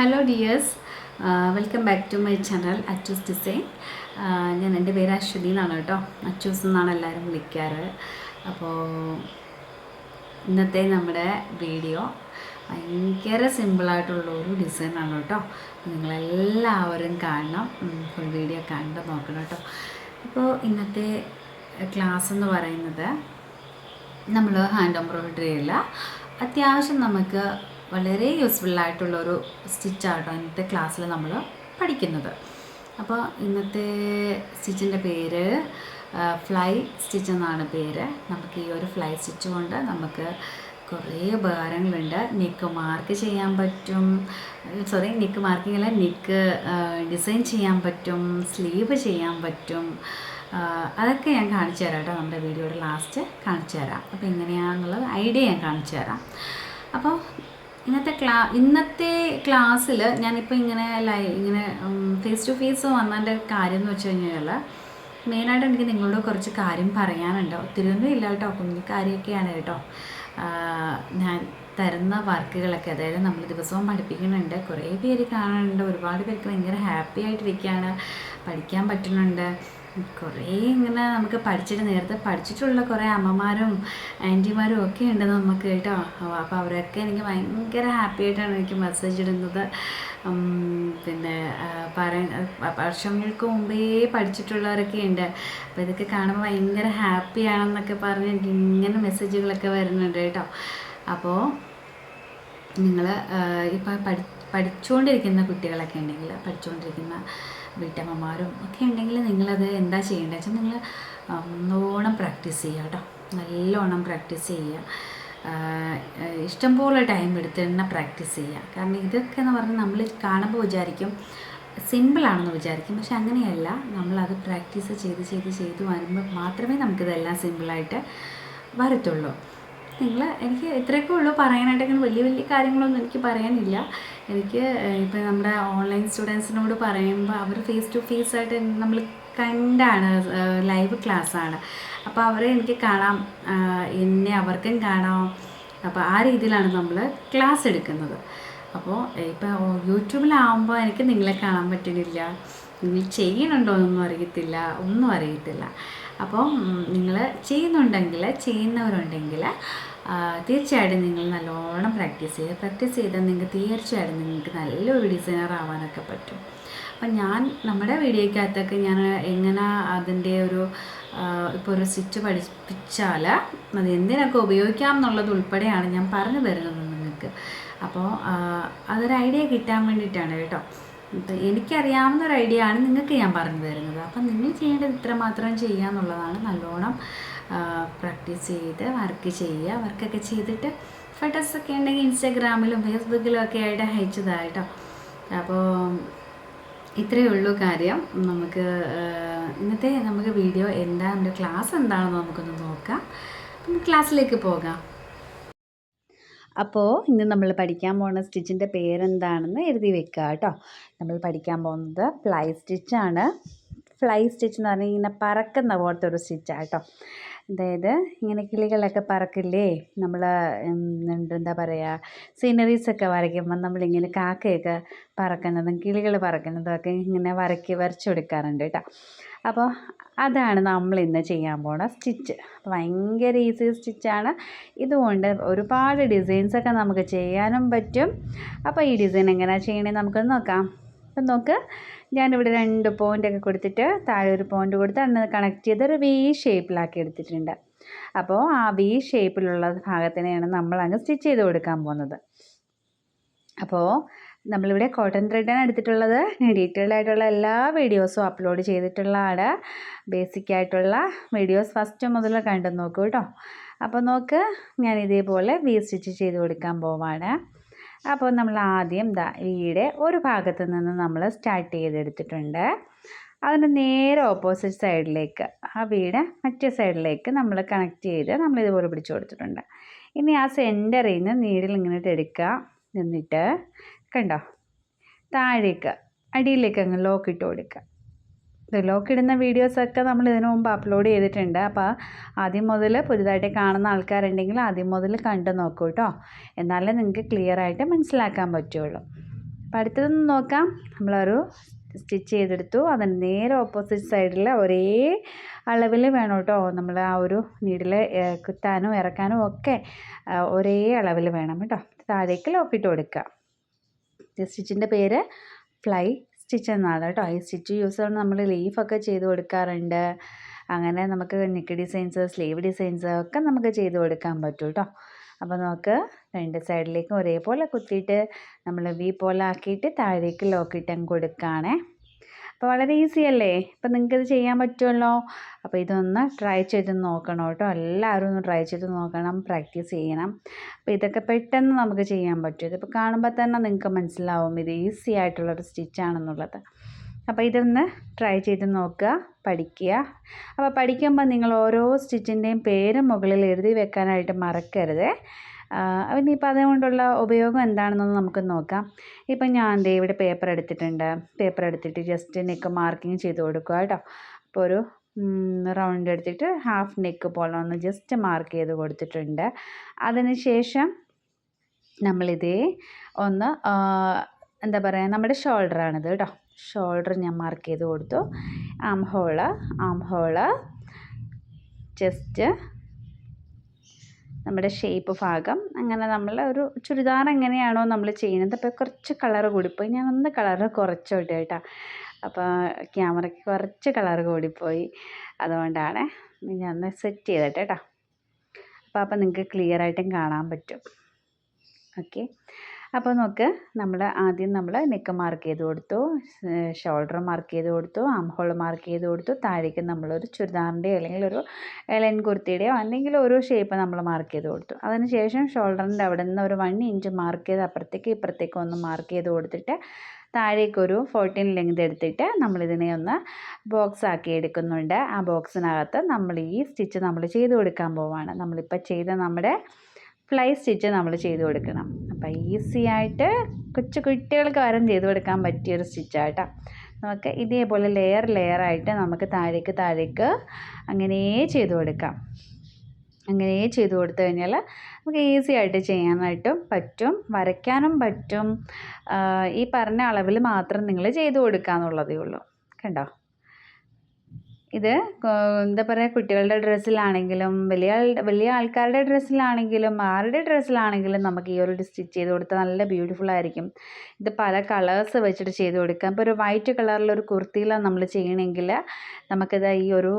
Hello dears welcome back to my channel Achus design ഞാൻ എന്റെ പേര് അശ്വതി എന്നാണ് കേട്ടോ. അച്ചൂസ് എന്നാണ് എല്ലാവരും വിളിക്കാറ്. അപ്പോൾ ഇന്നത്തെ നമ്മുടെ വീഡിയോ ഭയങ്കര സിമ്പിളായിട്ടുള്ള ഒരു ഡിസൈനാണ് കേട്ടോ. നിങ്ങളെല്ലാവരും കാണണം. ഫുൾ വീഡിയോ കണ്ട് നോക്കണം കേട്ടോ. അപ്പോൾ ഇന്നത്തെ ക്ലാസ് എന്ന് പറയുന്നത് നമ്മൾ ഹാൻഡ് എംബ്രോയിഡറി അല്ല. അത്യാവശ്യം നമുക്ക് വളരെ യൂസ്ഫുൾ സ്റ്റിച്ചാണ് സ്റ്റിച്ചാട്ടോ ഇന്നത്തെ ക്ലാസ്സിൽ നമ്മൾ പഠിക്കുന്നത്. അപ്പോൾ ഇന്നത്തെ സ്റ്റിച്ചിന്റെ പേര് ഫ്ലൈ സ്റ്റിച്ച് എന്നാണ് പേര്. നമുക്ക് ഈ ഒരു ഫ്ലൈ സ്റ്റിച്ച് കൊണ്ട് നമുക്ക് കുറേ ഉപകാരങ്ങളുണ്ട്. നിക്ക് മാർക്ക് ചെയ്യാൻ പറ്റും സോറി നിക്ക് മാർക്കിംഗ് അല്ല നിക്ക് ഡിസൈൻ ചെയ്യാൻ പറ്റും സ്ലീവ് ചെയ്യാൻ പറ്റും. അതൊക്കെ ഞാൻ കാണിച്ചു തരാം കേട്ടോ നമ്മുടെ വീഡിയോയുടെ ലാസ്റ്റ് കാണിച്ചു തരാം. അപ്പോൾ എങ്ങനെയാണെന്നുള്ളത് ഐഡിയ ഞാൻ കാണിച്ചു തരാം. അപ്പോൾ ഇന്നത്തെ ക്ലാ ഇന്നത്തെ ക്ലാസ്സിൽ ഞാനിപ്പോൾ ഇങ്ങനെ ലൈ ഇങ്ങനെ ഫേസ് ടു ഫേസ് വന്നതിന്റെ കാര്യം എന്ന് വെച്ച് കഴിഞ്ഞാൽ മെയിനായിട്ട് എനിക്ക് നിങ്ങളോട് കുറച്ച് കാര്യം പറയാനുണ്ട്. ഒത്തിരിയൊന്നും ഇല്ല കേട്ടോ. കാര്യമൊക്കെയാണ് കേട്ടോ. ഞാൻ തരുന്ന വർക്കുകളൊക്കെ അതായത് നമ്മൾ ദിവസവും പഠിപ്പിക്കുന്നുണ്ട്. കുറേ പേര് കാണുന്നുണ്ട് ഒരുപാട് പേർക്ക് ഭയങ്കര ഹാപ്പി ആയിട്ടിരിക്കുകയാണ് പഠിക്കാൻ പറ്റുന്നുണ്ട്. കുറേ ഇങ്ങനെ നമുക്ക് പഠിച്ചിട്ട് നേരത്തെ പഠിച്ചിട്ടുള്ള കുറേ അമ്മമാരും ആന്റിമാരും ഒക്കെ ഉണ്ട് നമുക്ക് കേട്ടോ. അപ്പോൾ അവരൊക്കെ എനിക്ക് ഭയങ്കര ഹാപ്പി ആയിട്ടാണ് എനിക്ക് മെസ്സേജ് ഇടുന്നത്. പിന്നെ പറയാൻ പറയ വർഷങ്ങൾക്ക് മുമ്പേ പഠിച്ചിട്ടുള്ളവരൊക്കെ ഉണ്ട്. അപ്പോൾ ഇതൊക്കെ കാണുമ്പോൾ ഭയങ്കര ഹാപ്പി ആണെന്നൊക്കെ പറഞ്ഞ് എനിക്ക് ഇങ്ങനെ മെസ്സേജുകളൊക്കെ വരുന്നുണ്ട് കേട്ടോ. അപ്പോൾ നിങ്ങൾ ഇപ്പോൾ പഠി പഠിച്ചുകൊണ്ടിരിക്കുന്ന കുട്ടികളൊക്കെ ഉണ്ടെങ്കിൽ പഠിച്ചുകൊണ്ടിരിക്കുന്ന വീട്ടമ്മമാരും ഒക്കെ ഉണ്ടെങ്കിൽ നിങ്ങളത് എന്താ ചെയ്യേണ്ടത് വെച്ചാൽ നിങ്ങൾ നല്ലോണം പ്രാക്ടീസ് ചെയ്യുക കേട്ടോ. നല്ലോണം പ്രാക്ടീസ് ചെയ്യുക. ഇഷ്ടംപോലെ ടൈം എടുത്ത് തന്നെ പ്രാക്ടീസ് ചെയ്യുക. കാരണം ഇതൊക്കെ എന്ന് പറഞ്ഞാൽ നമ്മൾ കാണുമ്പോൾ വിചാരിക്കും സിമ്പിളാണെന്ന് വിചാരിക്കും. പക്ഷെ അങ്ങനെയല്ല. നമ്മളത് പ്രാക്ടീസ് ചെയ്ത് ചെയ്ത് ചെയ്ത് വരുമ്പോൾ മാത്രമേ നമുക്കിതെല്ലാം സിമ്പിളായിട്ട് വരത്തുള്ളൂ. നിങ്ങൾ എനിക്ക് ഇത്രയൊക്കെ ഉള്ളൂ. പറയാനായിട്ട് അങ്ങനെ വലിയ വലിയ കാര്യങ്ങളൊന്നും എനിക്ക് പറയാനില്ല. എനിക്ക് ഇപ്പോൾ നമ്മുടെ ഓൺലൈൻ സ്റ്റുഡൻസിനോട് പറയുമ്പോൾ അവർ ഫേസ് ടു ഫേസ് ആയിട്ട് നമ്മൾ കണ്ടാണ് ലൈവ് ക്ലാസ്സാണ് അപ്പോൾ അവരെ എനിക്ക് കാണാം എന്നെ അവർക്കും കാണാം. അപ്പോൾ ആ രീതിയിലാണ് നമ്മൾ ക്ലാസ് എടുക്കുന്നത്. അപ്പോൾ ഇപ്പോൾ യൂട്യൂബിലാവുമ്പോൾ എനിക്ക് നിങ്ങളെ കാണാൻ പറ്റുന്നില്ല. നിങ്ങൾ ചെയ്യണുണ്ടോ എന്നൊന്നും അറിയത്തില്ല. ഒന്നും അറിയത്തില്ല. അപ്പോൾ നിങ്ങൾ ചെയ്യുന്നുണ്ടെങ്കിൽ ചെയ്യുന്നവരുണ്ടെങ്കിൽ തീർച്ചയായിട്ടും നിങ്ങൾ നല്ലോണം പ്രാക്ടീസ് ചെയ്യുക പ്രാക്ടീസ് ചെയ്താൽ നിങ്ങൾക്ക് തീർച്ചയായിട്ടും നിങ്ങൾക്ക് നല്ലൊരു ഡിസൈനർ ആവാനൊക്കെ പറ്റും. അപ്പം ഞാൻ നമ്മുടെ വീഡിയോയ്ക്കകത്തൊക്കെ ഞാൻ എങ്ങനെ അതിന്റെ ഒരു ഇപ്പോൾ ഒരു സ്റ്റിച്ച് പഠിപ്പിച്ചാൽ അത് എന്തിനൊക്കെ ഉപയോഗിക്കാം എന്നുള്ളത് ഉൾപ്പെടെയാണ് ഞാൻ പറഞ്ഞു തരുന്നത് നിങ്ങൾക്ക്. അപ്പോൾ അതൊരു ഐഡിയ കിട്ടാൻ വേണ്ടിയിട്ടാണ് കേട്ടോ. എനിക്കറിയാവുന്ന ഒരു ഐഡിയ ആണ് നിങ്ങൾക്ക് ഞാൻ പറഞ്ഞു തരുന്നത്. അപ്പം നിങ്ങൾ ചെയ്യേണ്ടത് ഇത്രമാത്രം ചെയ്യുക എന്നുള്ളതാണ്. നല്ലോണം പ്രാക്ടീസ് ചെയ്ത് വർക്ക് ചെയ്യുക. വർക്കൊക്കെ ചെയ്തിട്ട് ഫോട്ടോസൊക്കെ ഉണ്ടെങ്കിൽ ഇൻസ്റ്റാഗ്രാമിലും ഫേസ്ബുക്കിലും ഒക്കെ ആയിട്ട് അയച്ചതാണ് കേട്ടോ. അപ്പോൾ ഇത്രയേ ഉള്ളൂ കാര്യം. നമുക്ക് ഇന്നത്തെ നമുക്ക് വീഡിയോ എന്താ നമ്മുടെ ക്ലാസ് എന്താണെന്ന് നമുക്കൊന്ന് നോക്കാം. ക്ലാസ്സിലേക്ക് പോകാം. അപ്പോൾ ഇന്ന് നമ്മൾ പഠിക്കാൻ പോകുന്ന സ്റ്റിച്ചിന്റെ പേരെന്താണെന്ന് എഴുതി വെക്കുക കേട്ടോ. നമ്മൾ പഠിക്കാൻ പോകുന്നത് ഫ്ലൈ സ്റ്റിച്ചാണ് ഫ്ലൈ സ്റ്റിച്ച് എന്ന് പറഞ്ഞാൽ ഇങ്ങനെ പറക്കുന്ന പോലത്തെ ഒരു സ്റ്റിച്ചാണ് കേട്ടോ. അതായത് ഇങ്ങനെ കിളികളൊക്കെ പറക്കില്ലേ? നമ്മൾ എന്താ പറയുക സീനറീസൊക്കെ വരയ്ക്കുമ്പോൾ നമ്മളിങ്ങനെ കാക്കയൊക്കെ പറക്കുന്നതും കിളികൾ പറക്കുന്നതും ഒക്കെ ഇങ്ങനെ വരയ്ക്ക് വരച്ചു കൊടുക്കാറുണ്ട് കേട്ടോ. അപ്പോൾ അതാണ് നമ്മൾ ഇന്ന് ചെയ്യാൻ പോണ സ്റ്റിച്ച്. ഭയങ്കര ഈസി സ്റ്റിച്ചാണ്. ഇതുകൊണ്ട് ഒരുപാട് ഡിസൈൻസൊക്കെ നമുക്ക് ചെയ്യാനും പറ്റും. അപ്പോൾ ഈ ഡിസൈൻ എങ്ങനെയാണ് ചെയ്യണേ നമുക്കൊന്ന് നോക്കാം. അപ്പം നോക്ക് ഞാനിവിടെ രണ്ട് പോയിന്റൊക്കെ കൊടുത്തിട്ട് താഴെ ഒരു പോയിന്റ് കൊടുത്ത് അന്ന് കണക്ട് ചെയ്ത് ഒരു വി ഷേപ്പിലാക്കി എടുത്തിട്ടുണ്ട്. അപ്പോൾ ആ വി ഷേപ്പിലുള്ള ഭാഗത്തിനെയാണ് നമ്മൾ അങ്ങ് സ്റ്റിച്ച് ചെയ്ത് കൊടുക്കാൻ പോകുന്നത്. അപ്പോൾ നമ്മളിവിടെ കോട്ടൺ ത്രെഡാണ് എടുത്തിട്ടുള്ളത്. ഡീറ്റെയിൽഡ് ആയിട്ടുള്ള എല്ലാ വീഡിയോസും അപ്ലോഡ് ചെയ്തിട്ടുള്ളതാണ് ബേസിക് ആയിട്ടുള്ള വീഡിയോസ് ഫസ്റ്റ് മുതൽ കണ്ടു നോക്കൂ കേട്ടോ അപ്പോൾ നോക്ക് ഞാൻ ഇതേപോലെ വി സ്റ്റിച്ച് ചെയ്ത് കൊടുക്കാൻ പോവാണ്. അപ്പോൾ നമ്മൾ ആദ്യം ദാ വീടെ ഒരു ഭാഗത്ത് നിന്ന് നമ്മൾ സ്റ്റാർട്ട് ചെയ്തെടുത്തിട്ടുണ്ട്. അതിന് നേരെ ഓപ്പോസിറ്റ് സൈഡിലേക്ക് ആ വീട് മറ്റേ സൈഡിലേക്ക് നമ്മൾ കണക്ട് ചെയ്ത് നമ്മൾ ഇതുപോലെ പിടിച്ചു കൊടുത്തിട്ടുണ്ട്. ഇനി ആ സെന്ററിൽ നിന്ന് നീഡിൽ ഇങ്ങനെ എടുക്കുക. എന്നിട്ട് കണ്ടോ? താഴേക്ക് അടിയിലേക്ക് അങ്ങ് ലോക്ക് ഇട്ട് കൊടുക്കുക. ലോക്ക് ഇടുന്ന വീഡിയോസൊക്കെ നമ്മൾ ഇതിനു മുമ്പ് അപ്ലോഡ് ചെയ്തിട്ടുണ്ട്. അപ്പോൾ ആദ്യം മുതൽ പുതുതായിട്ട് കാണുന്ന ആൾക്കാരുണ്ടെങ്കിൽ ആദ്യം മുതൽ കണ്ടു നോക്കൂ കേട്ടോ എന്നാലേ നിങ്ങൾക്ക് ക്ലിയർ ആയിട്ട് മനസ്സിലാക്കാൻ പറ്റുള്ളൂ. അപ്പം അടുത്തതൊന്ന് നോക്കാം. നമ്മളൊരു സ്റ്റിച്ച് ചെയ്തെടുത്തു. അതിന് നേരെ ഓപ്പോസിറ്റ് സൈഡിൽ ഒരേ അളവിൽ വേണം കേട്ടോ നമ്മൾ ആ ഒരു നീഡിൽ കുത്താനും ഇറക്കാനും ഒക്കെ ഒരേ അളവിൽ വേണം കേട്ടോ താഴേക്ക് ലോക്കിട്ട് കൊടുക്കുക സ്റ്റിച്ചിന്റെ പേര് ഫ്ലൈ സ്റ്റിച്ച് എന്നാണ് കേട്ടോ. ഈ സ്റ്റിച്ച് യൂസ് ചെയ്ത് നമ്മൾ ലീഫൊക്കെ ചെയ്ത് കൊടുക്കാറുണ്ട്. അങ്ങനെ നമുക്ക് നെക്ക് ഡിസൈൻസ് സ്ലീവ് ഡിസൈൻസ് ഒക്കെ നമുക്ക് ചെയ്ത് കൊടുക്കാൻ പറ്റും കേട്ടോ. അപ്പോൾ നമുക്ക് രണ്ട് സൈഡിലേക്കും ഒരേപോലെ കുത്തിയിട്ട് നമ്മൾ വി പോലെ ആക്കിയിട്ട് താഴേക്ക് ലോക്കിട്ട് അങ്ങ് കൊടുക്കുകയാണേ അപ്പോൾ വളരെ ഈസി അല്ലേ? അപ്പോൾ നിങ്ങൾക്കിത് ചെയ്യാൻ പറ്റുമല്ലോ അപ്പോൾ ഇതൊന്ന് ട്രൈ ചെയ്ത് നോക്കണം കേട്ടോ. എല്ലാവരും ഒന്ന് ട്രൈ ചെയ്ത് നോക്കണം പ്രാക്ടീസ് ചെയ്യണം. അപ്പോൾ ഇതൊക്കെ പെട്ടെന്ന് നമുക്ക് ചെയ്യാൻ പറ്റും. ഇതിപ്പോൾ കാണുമ്പോൾ തന്നെ നിങ്ങൾക്ക് മനസ്സിലാവും ഇത് ഈസി ആയിട്ടുള്ളൊരു സ്റ്റിച്ചാണെന്നുള്ളത് അപ്പോൾ ഇതൊന്ന് ട്രൈ ചെയ്ത് നോക്കുക പഠിക്കുക. അപ്പോൾ പഠിക്കുമ്പോൾ നിങ്ങൾ ഓരോ സ്റ്റിച്ചിന്റെയും പേര് മുകളിൽ എഴുതി വെക്കാനായിട്ട് മറക്കരുത്. ഇനിയിപ്പോൾ അതുകൊണ്ടുള്ള ഉപയോഗം എന്താണെന്നൊന്ന് നമുക്ക് നോക്കാം. ഇപ്പം ഞാൻ ദേ ഇവിടെ പേപ്പർ എടുത്തിട്ടുണ്ട്. പേപ്പർ എടുത്തിട്ട് ജസ്റ്റ് നെക്ക് മാർക്കിങ് ചെയ്ത് കൊടുക്കുക കേട്ടോ. അപ്പോൾ ഒരു റൗണ്ട് എടുത്തിട്ട് ഹാഫ് നെക്ക് പോലെ ഒന്ന് ജസ്റ്റ് മാർക്ക് ചെയ്ത് കൊടുത്തിട്ടുണ്ട്. അതിന് ശേഷം നമ്മളിതേ ഒന്ന് എന്താ പറയുക നമ്മുടെ ഷോൾഡറാണിത് കേട്ടോ. ഷോൾഡർ ഞാൻ മാർക്ക് ചെയ്ത് കൊടുത്തു. Arm hole arm hole chest നമ്മുടെ ഷേപ്പ് ഭാഗം അങ്ങനെ നമ്മൾ ഒരു ചുരിദാർ എങ്ങനെയാണോ നമ്മൾ ചെയ്യുന്നത്. അപ്പോൾ കുറച്ച് കളർ കൂടിപ്പോയി. ഞാൻ ഒന്ന് കളർ കുറച്ചോട്ടെ കേട്ടോ. അപ്പോൾ ക്യാമറയ്ക്ക് കുറച്ച് കളർ കൂടിപ്പോയി. അതുകൊണ്ടാണ് ഞാൻ ഒന്ന് സെറ്റ് ചെയ്തിട്ട് കേട്ടോ. അപ്പോൾ അപ്പോൾ നിങ്ങൾക്ക് ക്ലിയർ ആയിട്ടും കാണാൻ പറ്റും. ഓക്കെ അപ്പോൾ നോക്ക് നമ്മൾ ആദ്യം നമ്മൾ നെക്ക് മാർക്ക് ചെയ്ത് കൊടുത്തു ഷോൾഡർ മാർക്ക് ചെയ്ത് കൊടുത്തു ആം ഹോൾ മാർക്ക് ചെയ്ത് കൊടുത്തു താഴേക്ക് നമ്മളൊരു ചുരിദാറിന്റെയോ അല്ലെങ്കിൽ ഒരു എലൻ കുർത്തിയുടെയോ അല്ലെങ്കിൽ ഒരു ഷേപ്പ് നമ്മൾ മാർക്ക് ചെയ്ത് കൊടുത്തു. അതിന് ശേഷം ഷോൾഡറിന്റെ അവിടെ നിന്ന് ഒരു വൺ ഇഞ്ച് മാർക്ക് ചെയ്ത് അപ്പുറത്തേക്ക് ഇപ്പുറത്തേക്ക് ഒന്ന് മാർക്ക് ചെയ്ത് കൊടുത്തിട്ട് താഴേക്കൊരു ഫോർട്ടീൻ ലെങ്ത് എടുത്തിട്ട് നമ്മളിതിനെ ഒന്ന് ബോക്സ് ആക്കി എടുക്കുന്നുണ്ട്. ആ ബോക്സിനകത്ത് നമ്മൾ ഈ സ്റ്റിച്ച് നമ്മൾ ചെയ്ത് കൊടുക്കാൻ പോവാണ്. നമ്മളിപ്പോൾ ചെയ്ത നമ്മുടെ ഫ്ലൈ സ്റ്റിച്ച് നമ്മൾ ചെയ്ത് കൊടുക്കണം. അപ്പോൾ ഈസി ആയിട്ട് കൊച്ചു കുട്ടികൾക്ക് വരം ചെയ്ത് കൊടുക്കാൻ പറ്റിയൊരു സ്റ്റിച്ചാട്ടോ നമുക്ക് ഇതേപോലെ ലെയർ ലെയർ ആയിട്ട് നമുക്ക് താഴേക്ക് താഴേക്ക് അങ്ങനെ ചെയ്ത് കൊടുക്കാം. അങ്ങനെ ചെയ്ത് കൊടുത്തു കഴിഞ്ഞാൽ നമുക്ക് ഈസി ആയിട്ട് ചെയ്യാനായിട്ടും പറ്റും. വരയ്ക്കാനും പറ്റും. ഈ പറഞ്ഞ അളവിൽ മാത്രം നിങ്ങൾ ചെയ്ത് കൊടുക്കുക എന്നുള്ളതേ ഉള്ളൂ. കണ്ടോ? ഇത് എന്താ പറയുക കുട്ടികളുടെ ഡ്രസ്സിലാണെങ്കിലും വലിയ വലിയ ആൾക്കാരുടെ ഡ്രസ്സിലാണെങ്കിലും ആരുടെ ഡ്രസ്സിലാണെങ്കിലും നമുക്ക് ഈ ഒരു സ്റ്റിച്ച് ചെയ്ത് കൊടുത്താൽ നല്ല ബ്യൂട്ടിഫുൾ ആയിരിക്കും. ഇത് പല കളേഴ്സ് വെച്ചിട്ട് ചെയ്ത് കൊടുക്കാം. ഇപ്പോൾ ഒരു വൈറ്റ് കളറിലൊരു കുർത്തിയിലാണ് നമ്മൾ ചെയ്യണമെങ്കിൽ നമുക്കിത് ഈ ഒരു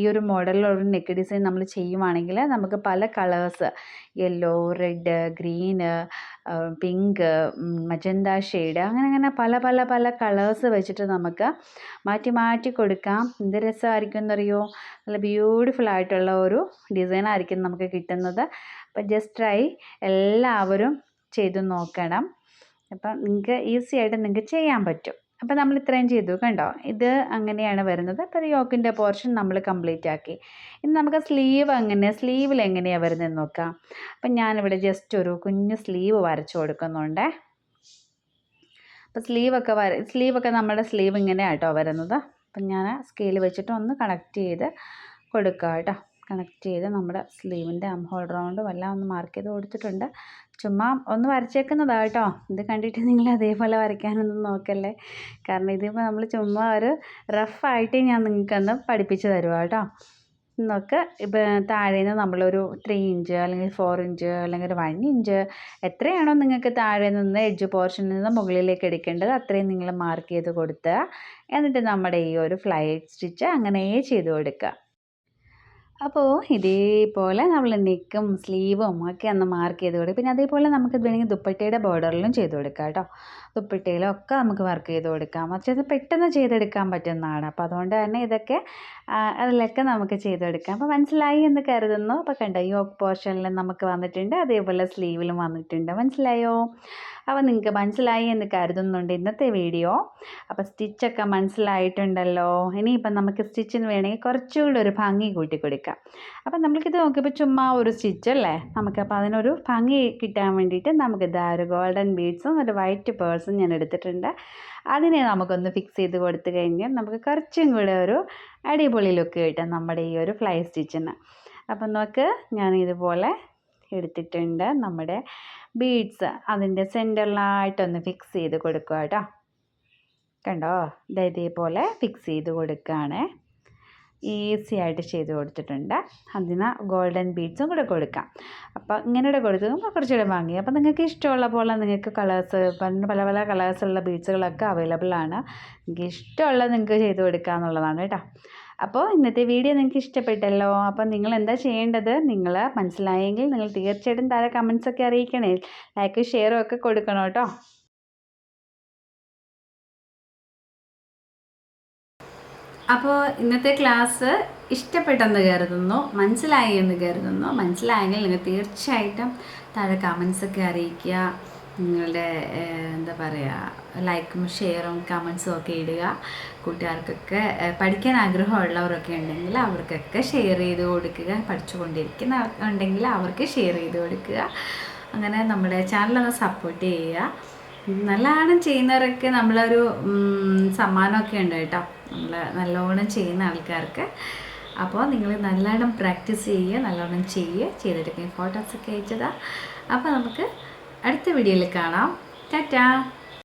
ഈ ഒരു മോഡലിലൊരു നെക്ക് ഡിസൈൻ നമ്മൾ ചെയ്യുവാണെങ്കിൽ നമുക്ക് പല colours yellow red green pink magenta shade അങ്ങനെ അങ്ങനെ പല പല പല കളേഴ്സ് വെച്ചിട്ട് നമുക്ക് മാറ്റി മാറ്റി കൊടുക്കാം. എന്ത് രസമായിരിക്കും എന്നറിയോ? നല്ല ബ്യൂട്ടിഫുൾ ആയിട്ടുള്ള ഒരു ഡിസൈനായിരിക്കും നമുക്ക് കിട്ടുന്നത്. അപ്പം ജസ്റ്റ് ട്രൈ എല്ലാവരും ചെയ്തു നോക്കണം. അപ്പം നിങ്ങൾക്ക് ഈസി ആയിട്ട് നിങ്ങൾക്ക് ചെയ്യാൻ പറ്റും. അപ്പം നമ്മൾ ഇത്രയും ചെയ്തു കണ്ടോ? ഇത് അങ്ങനെയാണ് വരുന്നത്. അപ്പോൾ യോക്കിന്റെ പോർഷൻ നമ്മൾ കംപ്ലീറ്റ് ആക്കി. ഇനി നമുക്ക് സ്ലീവ് അങ്ങനെ സ്ലീവിൽ എങ്ങനെയാണ് വരുന്നതെന്ന് നോക്കാം. അപ്പം ഞാനിവിടെ ജസ്റ്റ് ഒരു കുഞ്ഞ് സ്ലീവ് വരച്ചു കൊടുക്കുന്നുണ്ട്. അപ്പോൾ സ്ലീവൊക്കെ വര സ്ലീവൊക്കെ നമ്മുടെ സ്ലീവ് ഇങ്ങനെയാട്ടോ വരുന്നത്. അപ്പം ഞാൻ സ്കെയിൽ വെച്ചിട്ട് ഒന്ന് കണക്ട് ചെയ്ത് കൊടുക്കുക കേട്ടോ കണക്ട് ചെയ്ത് നമ്മുടെ സ്ലീവിന്റെ അം ഹോൾ റൗണ്ടും എല്ലാം ഒന്ന് മാർക്ക് ചെയ്ത് കൊടുത്തിട്ടുണ്ട്. ചുമ്മാ ഒന്ന് വരച്ചേക്കുന്നതാണ് കേട്ടോ. ഇത് കണ്ടിട്ട് നിങ്ങൾ അതേപോലെ വരയ്ക്കാനൊന്നും നോക്കല്ലേ. കാരണം ഇതിപ്പോൾ നമ്മൾ ചുമ്മാ ഒരു റഫായിട്ട് ഞാൻ നിങ്ങൾക്കൊന്ന് പഠിപ്പിച്ച് തരുവാ കേട്ടോ. നോക്ക് ഇപ്പം താഴേന്ന് നമ്മളൊരു ത്രീ ഇഞ്ച് അല്ലെങ്കിൽ ഫോർ ഇഞ്ച് അല്ലെങ്കിൽ വൺ ഇഞ്ച് എത്രയാണോ നിങ്ങൾക്ക് താഴെ നിന്ന് എഡ്ജ് പോർഷനിൽ നിന്ന് മുകളിലേക്ക് എടുക്കേണ്ടത് അത്രയും നിങ്ങൾ മാർക്ക് ചെയ്ത് കൊടുക്കുക എന്നിട്ട് നമ്മുടെ ഈ ഒരു ഫ്ലൈ സ്റ്റിച്ച് അങ്ങനെ ചെയ്ത് കൊടുക്കുക. അപ്പോൾ ഇതേപോലെ നമ്മൾ നെക്കും സ്ലീവും ഒക്കെ ഒന്ന് മാർക്ക് ചെയ്ത് കൊടുക്കും പിന്നെ അതേപോലെ നമുക്ക് വേണമെങ്കിൽ ദുപ്പട്ടയുടെ ബോർഡറിലും ചെയ്ത് കൊടുക്കാം കേട്ടോ. ദുപ്പട്ടയിലും ഒക്കെ നമുക്ക് വർക്ക് ചെയ്ത് കൊടുക്കാം. പക്ഷേ പെട്ടെന്ന് ചെയ്തെടുക്കാൻ പറ്റുന്നതാണ്. അപ്പോൾ അതുകൊണ്ട് തന്നെ ഇതൊക്കെ അതിലൊക്കെ നമുക്ക് ചെയ്തെടുക്കാം അപ്പോൾ മനസ്സിലായി എന്ന് കരുതുന്നു. അപ്പോൾ കണ്ടോ യോക്ക് പോർഷനിൽ നമുക്ക് വന്നിട്ടുണ്ട്. അതേപോലെ സ്ലീവിലും വന്നിട്ടുണ്ട്. മനസ്സിലായോ? അപ്പോൾ നിങ്ങൾക്ക് മനസ്സിലായി എന്ന് കരുതുന്നുണ്ട് ഇന്നത്തെ വീഡിയോ. അപ്പോൾ സ്റ്റിച്ചൊക്കെ മനസ്സിലായിട്ടുണ്ടല്ലോ. ഇനിയിപ്പം നമുക്ക് സ്റ്റിച്ചിന് വേണമെങ്കിൽ കുറച്ചുകൂടി ഒരു ഭംഗി കൂട്ടി കൊടുക്കാം. അപ്പം നമ്മൾക്കിത് നോക്കിയപ്പോൾ ചുമ്മാ ഒരു സ്റ്റിച്ച് അല്ലേ? നമുക്കപ്പോൾ അതിനൊരു ഭംഗി കിട്ടാൻ വേണ്ടിയിട്ട് നമുക്ക് ഇതാ ഒരു ഗോൾഡൻ ബീഡ്സും ഒരു വൈറ്റ് പേഴ്സും ഞാൻ എടുത്തിട്ടുണ്ട്. അതിനെ നമുക്കൊന്ന് ഫിക്സ് ചെയ്ത് കൊടുത്തു കഴിഞ്ഞാൽ നമുക്ക് കുറച്ചും കൂടെ ഒരു അടിപൊളി ലുക്ക് കിട്ടും നമ്മുടെ ഈ ഒരു ഫ്ലൈ സ്റ്റിച്ചിന് അപ്പം നോക്ക് ഞാൻ ഇതുപോലെ എടുത്തിട്ടുണ്ട്. നമ്മുടെ ബീഡ്സ് അതിന്റെ സെന്ററിലായിട്ടൊന്ന് ഫിക്സ് ചെയ്ത് കൊടുക്കുക കേട്ടോ. കണ്ടോ? ഇതേപോലെ ഫിക്സ് ചെയ്ത് കൊടുക്കുകയാണ്. ഈസി ആയിട്ട് ചെയ്ത് കൊടുത്തിട്ടുണ്ട്. അതിന് ഗോൾഡൻ ബീഡ്സും കൂടെ കൊടുക്കാം. അപ്പോൾ ഇങ്ങനെ കൊടുത്ത് കുറച്ചുകൂടെ വാങ്ങി. അപ്പോൾ നിങ്ങൾക്ക് ഇഷ്ടമുള്ള പോലെ നിങ്ങൾക്ക് കളേഴ്സ് പല പല കളേഴ്സുള്ള ബീഡ്സുകളൊക്കെ അവൈലബിൾ ആണ്. നിങ്ങൾക്ക് ഇഷ്ടമുള്ളത് നിങ്ങൾക്ക് ചെയ്ത് കൊടുക്കുക എന്നുള്ളതാണ് കേട്ടോ. അപ്പോൾ ഇന്നത്തെ വീഡിയോ നിങ്ങൾക്ക് ഇഷ്ടപ്പെട്ടല്ലോ. അപ്പോൾ നിങ്ങൾ എന്താ ചെയ്യേണ്ടത്? നിങ്ങൾ മനസ്സിലായെങ്കിൽ നിങ്ങൾ തീർച്ചയായിട്ടും താഴെ കമൻസ് ഒക്കെ അറിയിക്കണേ. ലൈക്കും ഷെയറും ഒക്കെ കൊടുക്കണം കേട്ടോ. അപ്പോൾ ഇന്നത്തെ ക്ലാസ് ഇഷ്ടപ്പെട്ടെന്ന് കരുതുന്നു. മനസ്സിലായി എന്ന് കരുതുന്നു. മനസ്സിലായെങ്കിൽ നിങ്ങൾ തീർച്ചയായിട്ടും താഴെ കമൻസ് ഒക്കെ അറിയിക്കുക. നിങ്ങളുടെ എന്താ പറയുക ലൈക്കും ഷെയറും കമൻസും ഒക്കെ ഇടുക. കൂട്ടുകാർക്കൊക്കെ പഠിക്കാൻ ആഗ്രഹമുള്ളവരൊക്കെ ഉണ്ടെങ്കിൽ അവർക്കൊക്കെ ഷെയർ ചെയ്ത് കൊടുക്കുക. പഠിച്ചുകൊണ്ടിരിക്കുന്ന ഉണ്ടെങ്കിൽ അവർക്ക് ഷെയർ ചെയ്ത് കൊടുക്കുക. അങ്ങനെ നമ്മുടെ ചാനലൊന്ന് സപ്പോർട്ട് ചെയ്യുക. നല്ലവണ്ണം ചെയ്യുന്നവരൊക്കെ നമ്മളൊരു സമ്മാനമൊക്കെ ഉണ്ട് കേട്ടോ. നമ്മൾ നല്ലോണം ചെയ്യുന്ന ആൾക്കാർക്ക്. അപ്പോൾ നിങ്ങൾ നല്ലോണം പ്രാക്ടീസ് ചെയ്യുക നല്ലോണം ചെയ്യുക. ചെയ്തെടുക്കുക ഫോട്ടോസൊക്കെ അയച്ചതാണ് അപ്പോൾ നമുക്ക് അടുത്ത വീഡിയോയിൽ കാണാം. ടാറ്റാ.